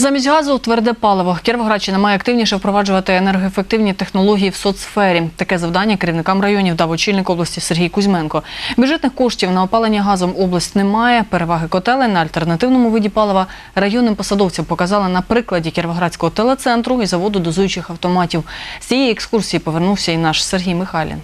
Замість газу тверде паливо. Кіровоградщина має активніше впроваджувати енергоефективні технології в соцсфері. Таке завдання керівникам районів дав очільник області Сергій Кузьменко. Бюджетних коштів на опалення газом область не має. Переваги котелень на альтернативному виді палива районним посадовцям показали на прикладі Кіровоградського телецентру і заводу дозуючих автоматів. З цієї екскурсії повернувся і наш Сергій Михайлін.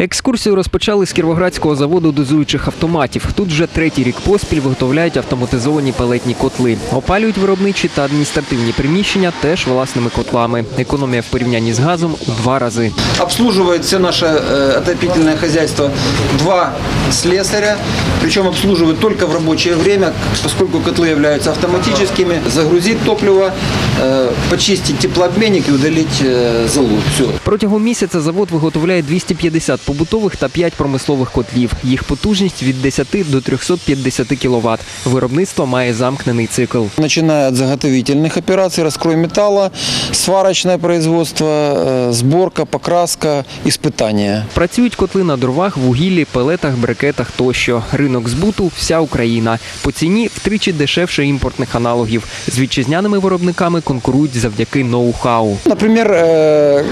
Екскурсію розпочали з кіровоградського заводу дозуючих автоматів. Тут вже третій рік поспіль виготовляють автоматизовані пелетні котли. Опалюють виробничі та адміністративні приміщення теж власними котлами. Економія в порівнянні з газом два рази. Обслуживает все наше э, отопительное хозяйство два слесаря, причем обслуживают только в рабочее время, поскольку котлы являются автоматическими. Загрузить топливо, э, почистить теплообменник и удалить э, залу. Все. Протягом місяця завод виготовляє 250 побутових та 5 промислових котлів. Їх потужність від 10 до 350 кВт. Виробництво має замкнений цикл. Начиная от заготовительных операций, раскрой металла, сварочное производство, э, сборка, покраска, испытания. Працюють котли на дровах, вугіллі, пелетах, брикетах тощо. Ринок збуту вся Україна. По ціні втричі дешевше імпортних аналогів. З вітчизняними виробниками конкурують завдяки ноу-хау. Например, э,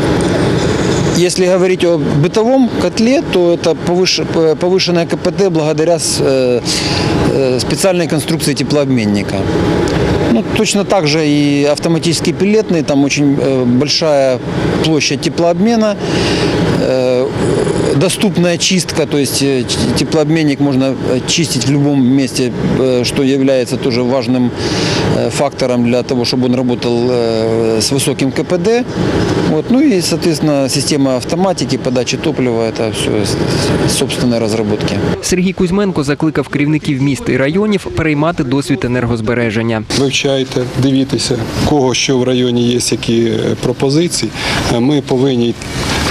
если говорить о бытовом котле, то это повыш- п- повышенное КПД благодаря с- э, э, специальной конструкции теплообменника. Ну, точно так же и автоматический пилетный, там очень э, большая площадь теплообмена, э, доступная чистка, то есть э, ч- теплообменник можно э, чистить в любом месте, э, что является тоже важным э, фактором для того, чтобы он работал э, с высоким КПД. Вот. Ну и, соответственно, система автоматики, подачи топлива, это все собственные разработки. Сергій Кузьменко закликав керівників міст і районів переймати досвід енергозбереження. вивчайте, дивіться, кого що в районі є, які е, пропозиції. Е, Ми повинні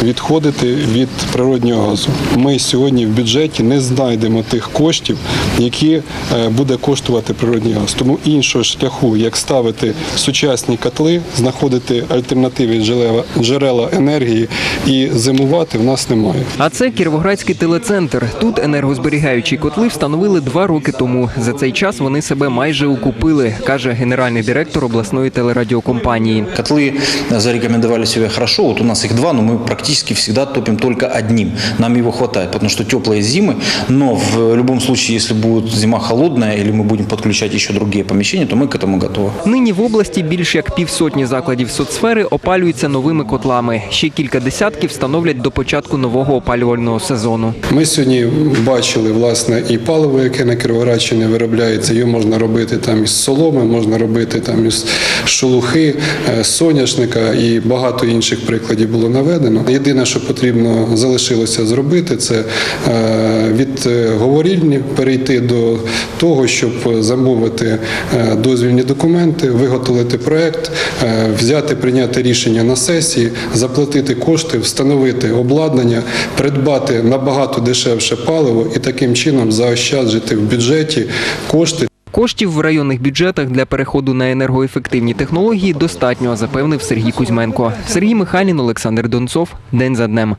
відходити від природнього газу. Ми сьогодні в бюджеті не знайдемо тих коштів, які е, буде коштувати природний газ. Тому іншого шляху, як ставити сучасні котли, знаходити альтернативні джерела, джерела енергії і зимувати в нас немає. А це Кіровоградський телецентр. Тут енергозберігаючі котли встановили два роки тому. За цей час вони себе майже укупили, каже генеральний директор обласної телерадіокомпанії. Котлы зарекомендовали себя хорошо. Вот у нас их два, но мы практически всегда топим только одним. Нам его хватает, потому что теплые зимы. Но в любом случае, если будет зима холодная или мы будем подключать еще другие помещения, то мы к этому готовы. Нині в області більш як півсотні закладів соцсфери опалюються новими котлами. Ще кілька десятків встановлять до початку нового опалювального сезону. Ми сьогодні бачили власне і паливо, яке на Кіровоградщині виробляється. Його можна робити там із соломи, можна робити там із шелухи, е, соняшника і багато інших прикладів було наведено. Єдине, що потрібно залишилося зробити, це е, від говорільні перейти до того, щоб замовити е, дозвільні документи, виготовити проект, е, взяти, прийняти рішення на сесії, заплатити кошти, встановити обладнання, придбати набагато дешевше паливо і таким чином заощаджити в бюджеті кошти Коштів в районних бюджетах для переходу на енергоефективні технології достатньо, запевнив Сергій Кузьменко. Сергій Михайлін, Олександр Донцов. День за днем.